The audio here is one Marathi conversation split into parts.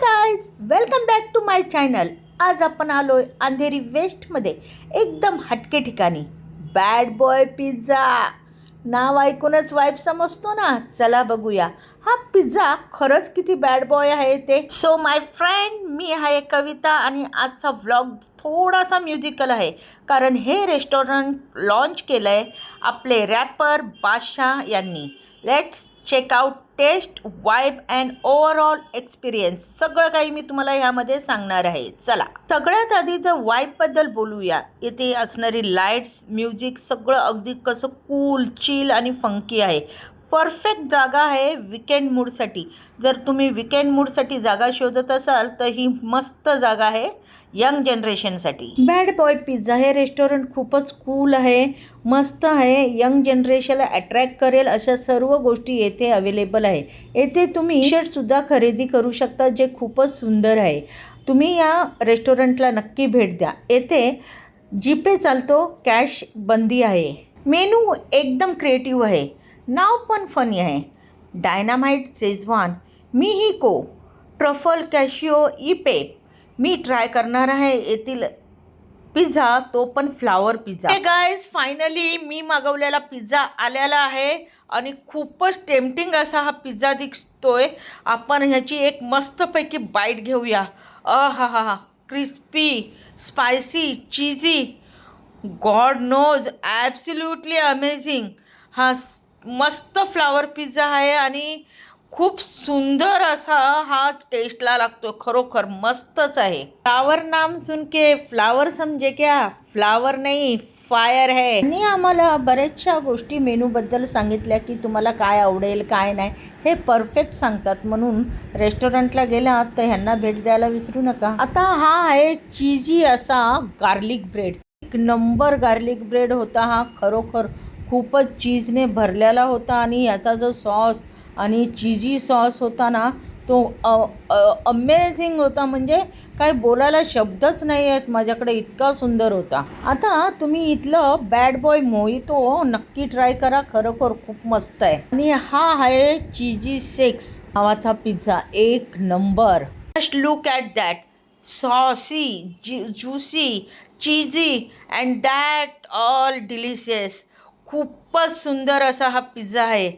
Guys welcome back to my channel आज आपण आलो आहे अंधेरी वेस्टमध्ये एकदम हटके ठिकाणी. बॅड बॉय पिझ्झा नाव ऐकूनच वाईफ समजतो ना? चला बघूया. हा पिझ्झा खरंच किती बॅड बॉय आहे ते. सो माय फ्रेंड मी आहे कविता आणि आजचा व्लॉग थोडासा म्युझिकल आहे. कारण हे रेस्टॉरंट लॉन्च केलं आहे आपले रॅपर बादशाह यांनी. Let's check out taste vibe and overall experience सगळं काही मी तुम्हाला ह्यामध्ये सांगणार आहे. चला सगळ्यात आधी तर वाईबबद्दल बोलूया. इथे असणारी लाईट्स म्युझिक सगळं अगदी कसं कूल चिल आणि फंकी आहे. परफेक्ट जागा आहे विकेंड मूडसाठी. जर तुम्ही विकेंड मूडसाठी जागा शोधत असाल तर ही मस्त जागा आहे यंग जनरेशनसाठी. बॅड बॉय पिझ्झा हे रेस्टॉरंट खूपच कूल आहे मस्त आहे यंग जनरेशनला अट्रॅक्ट करेल अशा सर्व गोष्टी येथे अवेलेबल आहे. येथे तुम्ही शर्टसुद्धा खरेदी करू शकता जे खूपच सुंदर आहे. तुम्ही या रेस्टॉरंटला नक्की भेट द्या. येथे जीपे चालतो कॅश बंदी आहे. मेनू एकदम क्रिएटिव्ह आहे. नाव पण फनी आहे. डायनामाइट सेजवान मी ही को ट्रफल कॅशिओ इपे मी ट्राय करणार आहे येथील पिझ्झा तो पण फ्लावर पिझ्झा गायज फायनली मी मागवलेला पिझ्झा आलेला आहे आणि खूपच टेम्पटिंग असा हा पिझ्झा दिसतोय. आपण ह्याची एक मस्तपैकी बाईट घेऊया. अ हा हा हा crispy spicy cheesy god knows absolutely amazing हा मस्त फ्लावर पिझ्झा आहे आणि खूप सुंदर असा हा टेस्टला लागतो. खरोखर मस्तच आहे. फ्लावर नाम सुन के फ्लावर समजे क्या? फ्लावर नाही फायर है. आणि आम्हाला बऱ्याचशा गोष्टी मेनूबद्दल सांगितल्या की तुम्हाला काय आवडेल काय नाही हे परफेक्ट सांगतात. म्हणून रेस्टॉरंटला गेलात तर ह्यांना भेट द्यायला विसरू नका. आता हा आहे चीजी असा गार्लिक ब्रेड एक नंबर गार्लिक ब्रेड होता हा खरोखर खूपच चीजने भरलेला होता आणि याचा जो सॉस आणि चीजी सॉस होता ना तो अमेझिंग होता. म्हणजे काय बोलायला शब्दच नाही आहेत. माझ्याकडे इतका सुंदर होता. आता तुम्ही इथलं बॅड बॉय मोहितो नक्की ट्राय करा. खरोखर खूप मस्त आहे. आणि हा आहे चीजी सेक्स नावाचा पिझ्झा एक number just look at that saucy G juicy cheesy and that all delicious खूपच सुंदर असा हा पिझ्झा आहे.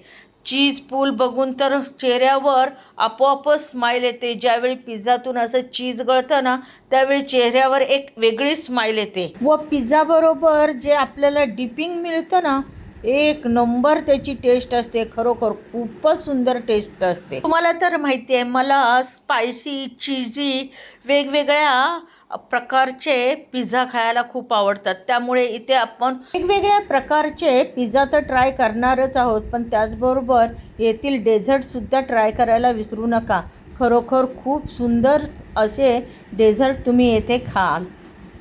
चीज पूल बघून तर चेहऱ्यावर आपोआपच स्माईल येते. ज्यावेळी पिझ्झातून असं चीज गळतं ना त्यावेळी चेहऱ्यावर एक वेगळी स्माईल येते. व पिझ्झाबरोबर जे आपल्याला डिपिंग मिळतं ना एक नंबर त्याची टेस्ट असते खरोखर खूपच सुंदर टेस्ट असते. तुम्हाला तर माहिती आहे मला स्पायसी चीजी वेगवेगळ्या प्रकारचे पिझ्झा खायला खूप आवडतात. त्यामुळे इथे आपण वेगवेगळ्या प्रकारचे पिझ्झा तर ट्राय करणारच आहोत पण त्याचबरोबर येथील डेझर्टसुद्धा ट्राय करायला विसरू नका. खरोखर खूप सुंदर असे डेझर्ट तुम्ही येथे खाल.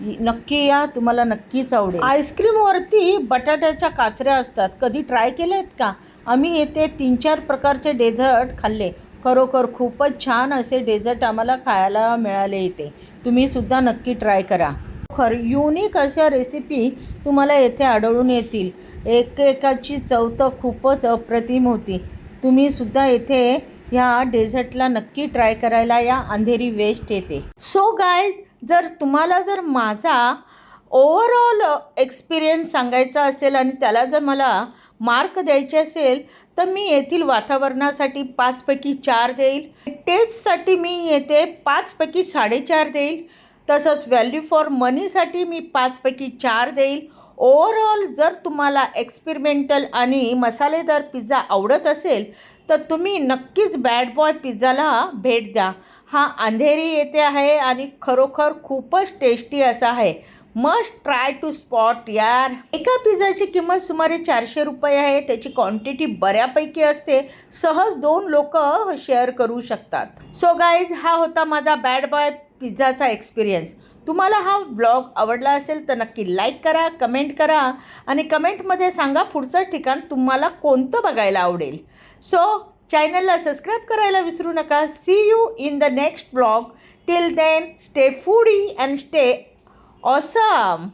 नक्की या तुम्हाला नक्कीच आवडेल. आईस्क्रीमवरती बटाट्याच्या काचऱ्या असतात. कधी ट्राय केले आहेत का? आम्ही येथे तीन चार प्रकारचे डेझर्ट खाल्ले. खरोखर खूपच छान असे डेझर्ट आम्हाला खायला मिळाले इथे. तुम्ही सुद्धा नक्की ट्राय करा. खर युनिक अशा रेसिपी तुम्हाला येथे आढळून येतील. एकेकाची चव तर खूपच अप्रतिम होती. तुम्ही सुद्धा येथे ह्या डेझर्टला नक्की ट्राय करायला या अंधेरी वेस्ट येते. सो गायज जर तुम्हाला जर माझा ओव्हरऑल एक्सपिरियन्स सांगायचा असेल आणि त्याला जर मला मार्क द्यायचे असेल तर मी येथील वातावरणासाठी पाचपैकी चार देईल. टेस्टसाठी मी येथे पाचपैकी साडेचार देईल. तसंच व्हॅल्यू फॉर मनीसाठी मी पाचपैकी चार देईल. ओव्हरऑल जर तुम्हाला एक्सपेरिमेंटल आणि मसालेदार पिझ्झा आवडत असेल तर तुम्ही नक्कीच बॅड बॉय पिझ्झाला भेट द्या. हा अंधेरी येथे आहे आणि खरोखर खूपच टेस्टी असा आहे. मस्ट ट्राय टू स्पॉट यार. एका पिझ्झाची किंमत सुमारे चारशे रुपये आहे. त्याची क्वांटिटी बऱ्यापैकी असते. सहज दोन लोक शेअर करू शकतात. सो गाईज हा होता माझा बॅड बॉय पिझ्झाचा एक्सपिरियन्स तुम्हाला हा व्लॉग आवडला असेल तर नक्की लाईक करा कमेंट करा आणि कमेंटमध्ये सांगा पुढचं ठिकाण तुम्हाला कोणतं बघायला आवडेल. सो चॅनलला सबस्क्राईब करायला विसरू नका. See you in the next blog till then stay foodie and stay awesome